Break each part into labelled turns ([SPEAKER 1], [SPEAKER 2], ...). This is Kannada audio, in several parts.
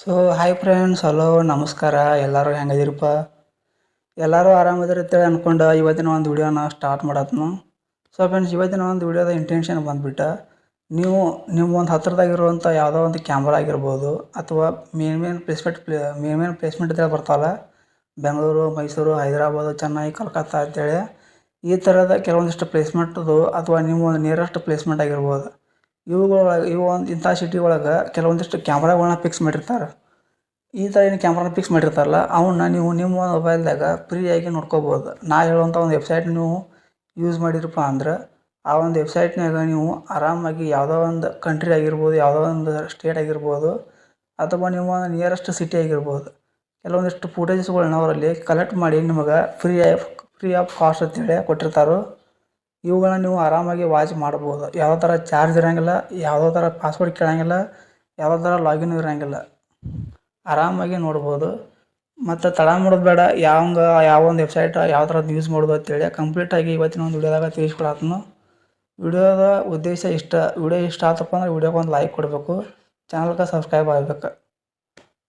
[SPEAKER 1] ಸೊ ಹಾಯ್ ಫ್ರೆಂಡ್ಸ್ ಹಲೋ ನಮಸ್ಕಾರ. ಎಲ್ಲರೂ ಹೆಂಗದಿರಪ್ಪ ಎಲ್ಲರೂ ಆರಾಮದಿರಿ ಅಂತೇಳಿ ಅನ್ಕೊಂಡು ಇವತ್ತಿನ ಒಂದು ವಿಡಿಯೋನ ಸ್ಟಾರ್ಟ್ ಮಾಡತ್ನು. ಸೊ ಫ್ರೆಂಡ್ಸ್ ಇವತ್ತಿನ ಒಂದು ವಿಡಿಯೋದ ಇಂಟೆನ್ಷನ್ ಬಂದುಬಿಟ್ಟ, ನೀವು, ನಿಮ್ಮ ಒಂದು ಹತ್ತಿರದಾಗಿರುವಂಥ ಯಾವುದೋ ಒಂದು ಕ್ಯಾಮ್ರಾ ಆಗಿರ್ಬೋದು ಅಥವಾ main main placement play main main placement ಅಂತೇಳಿ ಬರ್ತಾವಲ್ಲ, ಬೆಂಗಳೂರು, ಮೈಸೂರು, ಹೈದರಾಬಾದು, ಚೆನ್ನೈ, ಕಲ್ಕತ್ತಾ ಅಂತೇಳಿ ಈ ಥರದ ಕೆಲವೊಂದಿಷ್ಟು ಪ್ಲೇಸ್ಮೆಂಟ್ದು ಅಥವಾ ನಿಮ್ಮ ಒಂದು ನಿಯರೆಸ್ಟ್ ಪ್ಲೇಸ್ಮೆಂಟ್ ಆಗಿರ್ಬೋದು. ಇವುಗಳೊಳಗೆ ಇವು ಒಂದು, ಇಂಥ ಸಿಟಿ ಒಳಗೆ ಕೆಲವೊಂದಿಷ್ಟು ಕ್ಯಾಮ್ರಾಗಳನ್ನ ಫಿಕ್ಸ್ ಮಾಡಿರ್ತಾರೆ. ಈ ಥರ ಏನು ಕ್ಯಾಮ್ರಾನ ಫಿಕ್ಸ್ ಮಾಡಿರ್ತಾರಲ್ಲ ಅವನ್ನ ನೀವು ನಿಮ್ಮ ಮೊಬೈಲ್ದಾಗ ಫ್ರೀಯಾಗಿ ನೋಡ್ಕೋಬೋದು. ನಾ ಹೇಳುವಂಥ ಒಂದು ವೆಬ್ಸೈಟ್ ನೀವು ಯೂಸ್ ಮಾಡಿರಪ್ಪ ಅಂದ್ರೆ, ಆ ಒಂದು ವೆಬ್ಸೈಟ್ನಾಗ ನೀವು ಆರಾಮಾಗಿ ಯಾವುದೋ ಒಂದು ಕಂಟ್ರಿ ಆಗಿರ್ಬೋದು, ಯಾವುದೋ ಒಂದು ಸ್ಟೇಟ್ ಆಗಿರ್ಬೋದು, ಅಥವಾ ನಿಮ್ಮ ನಿಯರೆಸ್ಟ್ ಸಿಟಿ ಆಗಿರ್ಬೋದು, ಕೆಲವೊಂದಿಷ್ಟು ಫುಟೇಜಸ್ಗಳನ್ನ ಅವರಲ್ಲಿ ಕಲೆಕ್ಟ್ ಮಾಡಿ ನಿಮಗೆ free of free of cost ಅಂತೇಳಿ ಕೊಟ್ಟಿರ್ತಾರೆ. ಇವುಗಳನ್ನ ನೀವು ಆರಾಮಾಗಿ ವಾಚ್ ಮಾಡ್ಬೋದು ಯಾವುದೇ ಥರ ಚಾರ್ಜ್ ಇರೋಂಗಿಲ್ಲ, ಯಾವುದೇ ಥರ ಪಾಸ್ವರ್ಡ್ ಕೇಳೋಂಗಿಲ್ಲ, ಯಾವುದೇ ಥರ ಲಾಗಿನ್ ಇರೋಂಗಿಲ್ಲ. ಆರಾಮಾಗಿ ನೋಡ್ಬೋದು. ಮತ್ತು ತಡ ಮಾಡೋದು ಬೇಡ. ಯಾವಂಗೆ ಯಾವ ಒಂದು ವೆಬ್ಸೈಟ್ ಯಾವ ಥರದ್ದು ಯೂಸ್ ಮಾಡೋದು ಅಂತೇಳಿ ಕಂಪ್ಲೀಟಾಗಿ ಇವತ್ತಿನ ಒಂದು ವಿಡಿಯೋದಾಗ ತಿಳಿಸ್ಕೊಡತ್ನು. ವಿಡಿಯೋದ ಉದ್ದೇಶ ಇಷ್ಟ. ವಿಡಿಯೋ ಇಷ್ಟ ಆತಪ್ಪ ಅಂದ್ರೆ ವಿಡಿಯೋಗೆ ಒಂದು ಲೈಕ್ ಕೊಡಬೇಕು. ಚಾನಲ್ಗೆ ಸಬ್ಸ್ಕ್ರೈಬ್ ಆಗಬೇಕು.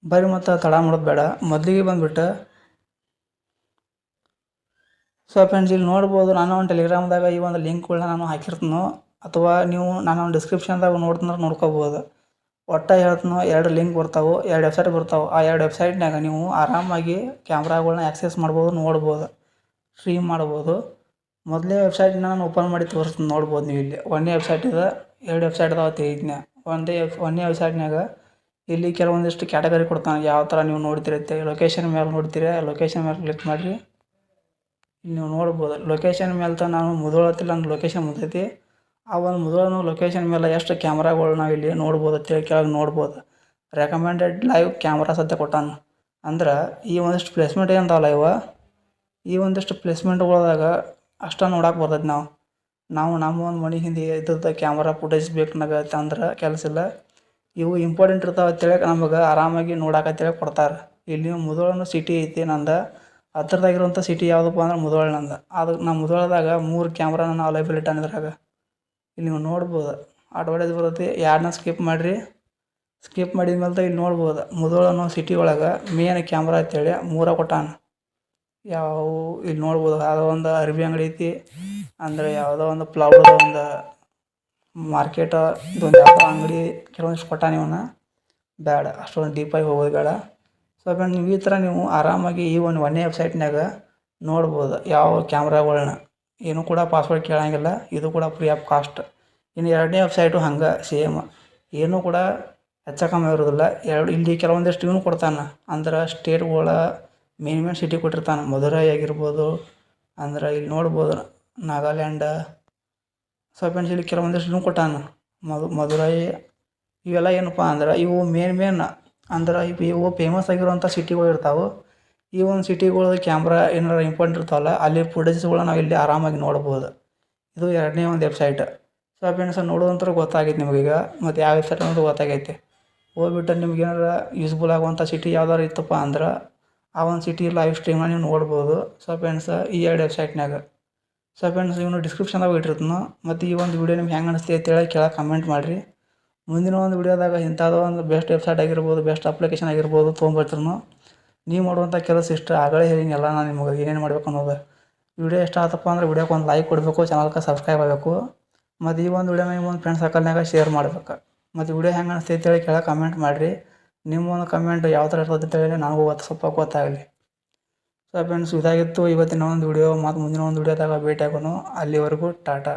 [SPEAKER 1] ಬರ್ರಿ ಮತ್ತು ತಡ ಮಾಡೋದು ಬೇಡ. ಮೊದಲಿಗೆ ಬಂದುಬಿಟ್ಟು ಸೊ ಫ್ರೆಂಡ್ಸ್ ಇಲ್ಲಿ ನೋಡ್ಬೋದು, ನಾನು ಒಂದು ಟೆಲಿಗ್ರಾಮ್ದಾಗ ಈ ಒಂದು ಲಿಂಕ್ಗಳನ್ನ ನಾನು ಹಾಕಿರ್ತೀನೋ, ಅಥವಾ ನೀವು ನಾನು ಒಂದು ಡಿಸ್ಕ್ರಿಪ್ಷನ್ದಾಗ ನೋಡ್ತಂದ್ರೆ ನೋಡ್ಕೋಬೋದು. ಒಟ್ಟು ಹೇಳ್ತೀನೋ, ಎರಡು ಲಿಂಕ್ ಬರ್ತಾವೆ, ಎರಡು ವೆಬ್ಸೈಟ್ ಬರ್ತಾವೆ. ಆ ಎರಡು ವೆಬ್ಸೈಟ್ನಾಗ ನೀವು ಆರಾಮಾಗಿ ಕ್ಯಾಮ್ರಾಗಳನ್ನ ಆ್ಯಕ್ಸೆಸ್ ಮಾಡ್ಬೋದು, ನೋಡ್ಬೋದು ಸ್ಟ್ರೀಮ್ ಮಾಡ್ಬೋದು. ಮೊದಲೇ ವೆಬ್ಸೈಟ್ನ ನಾನು ಓಪನ್ ಮಾಡಿ ತೋರಿಸ್ತೀನಿ, ನೋಡ್ಬೋದು ನೀವು ಇಲ್ಲಿ. ಒಂದೇ ವೆಬ್ಸೈಟ್ ಇದೆ, ಎರಡು ವೆಬ್ಸೈಟ್ ಅದಾವ ತೆಗಿದ್ನ ಒಂದೇ ಒಂದೇ ವೆಬ್ಸೈಟ್ನಾಗ ಇಲ್ಲಿ ಕೆಲವೊಂದಿಷ್ಟು ಕ್ಯಾಟಗರಿ ಕೊಡ್ತಾನೆ. ಯಾವ ಥರ ನೀವು ನೋಡ್ತಿರತ್ತೆ ಲೊಕೇಶನ್ ಮೇಲೆ ನೋಡ್ತೀರಿ ಲೊಕೇಶನ್ ಮೇಲೆ ಕ್ಲಿಕ್ ಮಾಡಿರಿ. ನೀವು ನೋಡ್ಬೋದು. ಲೊಕೇಶನ್ ಮೇಲೆ ತ ನಾನು ಮುದೋಳತ್ತಿಲ್ಲ ನನ್ನ ಲೊಕೇಶನ್ ಮುದೈತಿ ಆ ಒಂದು ಮುದೋಳನ ಲೊಕೇಶನ್ ಮೇಲೆ ಎಷ್ಟು ಕ್ಯಾಮ್ರಾಗಳು ನಾವು ಇಲ್ಲಿ ನೋಡ್ಬೋದು ತಿಳಿ ಕೆಳಗೆ ನೋಡ್ಬೋದು. ರೆಕಮೆಂಡೆಡ್ ಲೈವ್ ಕ್ಯಾಮ್ರಾ ಸದ್ಯ ಕೊಟ್ಟಾನು. ಅಂದ್ರೆ ಈ ಒಂದಿಷ್ಟು ಪ್ಲೇಸ್ಮೆಂಟ್ ಏನಂತಾವಲ್ಲ ಇವ ಈ ಒಂದಿಷ್ಟು ಪ್ಲೇಸ್ಮೆಂಟ್ಗಳದಾಗ ಅಷ್ಟ ನೋಡಕ್ಕೆ ಬರ್ತೈತಿ ನಾವು. ನಾವು ನಮ್ಮ ಒಂದು ಮನೆ ಹಿಂದೆ ಇದ್ದದ್ದು ಕ್ಯಾಮ್ರಾ ಫುಟೇಜ್ ಬೇಕು ಅಂದ್ರೆ ಕೆಲಸ ಇಲ್ಲ. ಇವು ಇಂಪಾರ್ಟೆಂಟ್ ಇರ್ತಾವೆ ಅಂತೇಳಿ ನಮಗೆ ಆರಾಮಾಗಿ ನೋಡಕ್ಕಂತೇಳಿ ಕೊಡ್ತಾರೆ. ಇಲ್ಲಿ ಮುದೋಳನು ಸಿಟಿ ಐತಿ ನಂದು. ಹತ್ರದಾಗಿರುವಂಥ ಸಿಟಿ ಯಾವುದಪ್ಪ ಅಂದ್ರೆ ಮುಧೋಳ ನಂದು. ಅದು ನಮ್ಮ ಮುಧೋಳದಾಗ ಮೂರು ಕ್ಯಾಮ್ರಾ ನಾನು ಅವೈಲೇಬಲ್ ಇಟ್ಟಾನ ಇದ್ರಾಗ ಇಲ್ಲಿ ನೀವು ನೋಡ್ಬೋದು. ಅಡ್ವರ್ಟೈಸ್ ಬರುತ್ತೆ. ಯಾರನ್ನ ಸ್ಕಿಪ್ ಮಾಡಿರಿ. ಸ್ಕಿಪ್ ಮಾಡಿದ ಮೇಲೆ ಇಲ್ಲಿ ನೋಡ್ಬೋದು. ಮುಧೋಳ ಅನ್ನೋ ಸಿಟಿ ಒಳಗೆ ಮೇನ್ ಕ್ಯಾಮ್ರಾ ಅಂತೇಳಿ ಮೂರ ಕೊಟ್ಟಾನ ಯಾವ ಇಲ್ಲಿ ನೋಡ್ಬೋದು. ಯಾವುದೋ ಒಂದು ಅರಬಿ ಅಂಗಡಿ ಐತಿ. ಅಂದರೆ ಯಾವುದೋ ಒಂದು ಪ್ಲೌಡ್ ಒಂದು ಮಾರ್ಕೆಟ್ ಇದೊಂದು ಯಾವುದೋ ಅಂಗಡಿ. ಕೆಲವೊಂದಿಷ್ಟು ಕೊಟ್ಟಾನ ಇವನ್ನ ಬೇಡ ಅಷ್ಟೊಂದು ಡೀಪಾಗಿ ಹೋಗೋದು ಬೇಡ. ಸೊ ಫ್ರೆಂಡ್ ನೀವು ಈ ಥರ ನೀವು ಆರಾಮಾಗಿ ಈ ಒಂದು ಒಂದೇ ವೆಬ್ಸೈಟ್ನಾಗ ನೋಡ್ಬೋದು ಯಾವ ಕ್ಯಾಮ್ರಾಗಳನ್ನ ಏನೂ ಕೂಡ ಪಾಸ್ವರ್ಡ್ ಕೇಳೋಂಗಿಲ್ಲ, ಇದು ಕೂಡ ಫ್ರೀ ಆಫ್ ಕಾಸ್ಟ್ ಇನ್ನು ಎರಡನೇ ವೆಬ್ಸೈಟು ಹಂಗೆ ಸೇಮ್ ಏನೂ ಕೂಡ ಹೆಚ್ಚ ಕಮ್ಮಿ ಇರೋದಿಲ್ಲ. ಎರಡು, ಇಲ್ಲಿ ಕೆಲವೊಂದಿಷ್ಟು ಇವನು ಕೊಡ್ತಾನೆ. ಅಂದ್ರೆ ಸ್ಟೇಟ್ಗಳ ಮೇನ್ ಮೇನ್ ಸಿಟಿ ಕೊಟ್ಟಿರ್ತಾನೆ. ಮಧುರೈ ಆಗಿರ್ಬೋದು, ಅಂದ್ರೆ ಇಲ್ಲಿ ನೋಡ್ಬೋದು, ನಾಗಾಲ್ಯಾಂಡ. ಸೊ ಫ್ರೆಂಡ್ಸ್ ಇಲ್ಲಿ ಕೆಲವೊಂದಿಷ್ಟು ಇವನು ಕೊಟ್ಟಾನ. ಮಧು, ಮಧುರೈ, ಇವೆಲ್ಲ ಏನಪ್ಪ ಅಂದ್ರೆ ಇವು ಮೇನ್ ಮೇನ್ ಅಂದ್ರೆ ಇವು ಫೇಮಸ್ ಆಗಿರುವಂಥ ಸಿಟಿಗಳು ಇರ್ತಾವೆ. ಈ ಒಂದು ಸಿಟಿಗಳು ಕ್ಯಾಮ್ರಾ ಏನಾರ ಇಂಪಾರ್ಟೆಂಟ್ ಇರ್ತಾವಲ್ಲ, ಅಲ್ಲಿ ಫುಟೇಜಸ್ಗಳನ್ನ ನಾವು ಇಲ್ಲಿ ಆರಾಮಾಗಿ ನೋಡ್ಬೋದು. ಇದು ಎರಡನೇ ಒಂದು ವೆಬ್ಸೈಟ್ ಸೊ ಫ್ರೆಂಡ್ಸ್ ನೋಡೋದಂತರ ಗೊತ್ತಾಗೈತೆ ನಿಮಗೀಗ ಮತ್ತು ಯಾವ ವೆಬ್ಸೈಟ್ ಅನ್ನೋದು ಗೊತ್ತಾಗೈತೆ. ಹೋಗ್ಬಿಟ್ಟು ನಿಮ್ಗೆ ಏನಾರ ಯೂಸ್ಫುಲ್ ಆಗುವಂಥ ಸಿಟಿ ಯಾವ್ದಾರು ಇತ್ತಪ್ಪ ಅಂದ್ರೆ, ಆ ಒಂದು ಸಿಟಿ ಲೈವ್ ಸ್ಟ್ರೀಮ್ನ ನೀವು ನೋಡ್ಬೋದು. ಸೊ ಫ್ರೆಂಡ್ಸ್ ಈ ಎರಡು ವೆಬ್ಸೈಟ್ನಾಗ ಸೊ ಫ್ರೆಂಡ್ಸ್ ಇವನು ಡಿಸ್ಕ್ರಿಪ್ಷನ್ದಾಗ ಇಟ್ಟಿರ್ತೀನಿ ಮತ್ತು ಈ ಒಂದು ವಿಡಿಯೋ ನಿಮ್ಗೆ ಹೆಂಗೆ ಅನಿಸ್ತೀವಿ ಅಂತೇಳಿ ಕೆಳಗೆ ಕಮೆಂಟ್ ಮಾಡಿರಿ. ಮುಂದಿನ ಒಂದು ವಿಡಿಯೋದಾಗ ಇಂಥದ್ದು ಒಂದು ಬೆಸ್ಟ್ ವೆಬ್ಸೈಟ್ ಆಗಿರ್ಬೋದು ಬೆಸ್ಟ್ ಅಪ್ಲಿಕೇಶನ್ ಆಗಿರ್ಬೋದು ತೊಗೊಂಬರ್ತೀನು ನೀವು ಮಾಡುವಂಥ ಕೆಲಸ ಇಷ್ಟು ಆಗಲೇ ಹೇಳಿನಲ್ಲ ನಾನು ನಿಮಗೆ ಏನೇನು ಮಾಡಬೇಕು ಅನ್ನೋದು. ವಿಡಿಯೋ ಇಷ್ಟ ಆತಪ್ಪ ಅಂದ್ರೆ ವಿಡಿಯೋಕ್ಕೆ ಒಂದು ಲೈಕ್ ಕೊಡಬೇಕು ಚಾನಲ್ಗೆ ಸಬ್ಸ್ಕ್ರೈಬ್ ಆಗಬೇಕು. ಮತ್ತು ಈ ಒಂದು ವಿಡಿಯೋನ ನಿಮ್ಮ ಒಂದು ಫ್ರೆಂಡ್ಸ್ ಸರ್ಕಲ್ನಾಗ ಶೇರ್ ಮಾಡ್ಬೇಕು. ಮತ್ತು ವಿಡಿಯೋ ಹೆಂಗೆ ಅನಿಸ್ತೈತೆ ಹೇಳಿ ಕೆಳಗೆ ಕಮೆಂಟ್ ಮಾಡಿರಿ. ನಿಮ್ಮ ಒಂದು ಕಮೆಂಟ್ ಯಾವ ಥರ ಇರ್ತದೆ ಅಂತ ಹೇಳಿ ನನಗೂ ಗೊತ್ತು ಸ್ವಲ್ಪ ಗೊತ್ತಾಗಲಿ. ಸೊ ಫ್ರೆಂಡ್ಸ್ ಇದಾಗಿತ್ತು ಇವತ್ತಿನ ಒಂದು ವಿಡಿಯೋ. ಮತ್ತು ಮುಂದಿನ ಒಂದು ವಿಡಿಯೋದಾಗ ಭೇಟಿ ಅಲ್ಲಿವರೆಗೂ ಟಾಟಾ.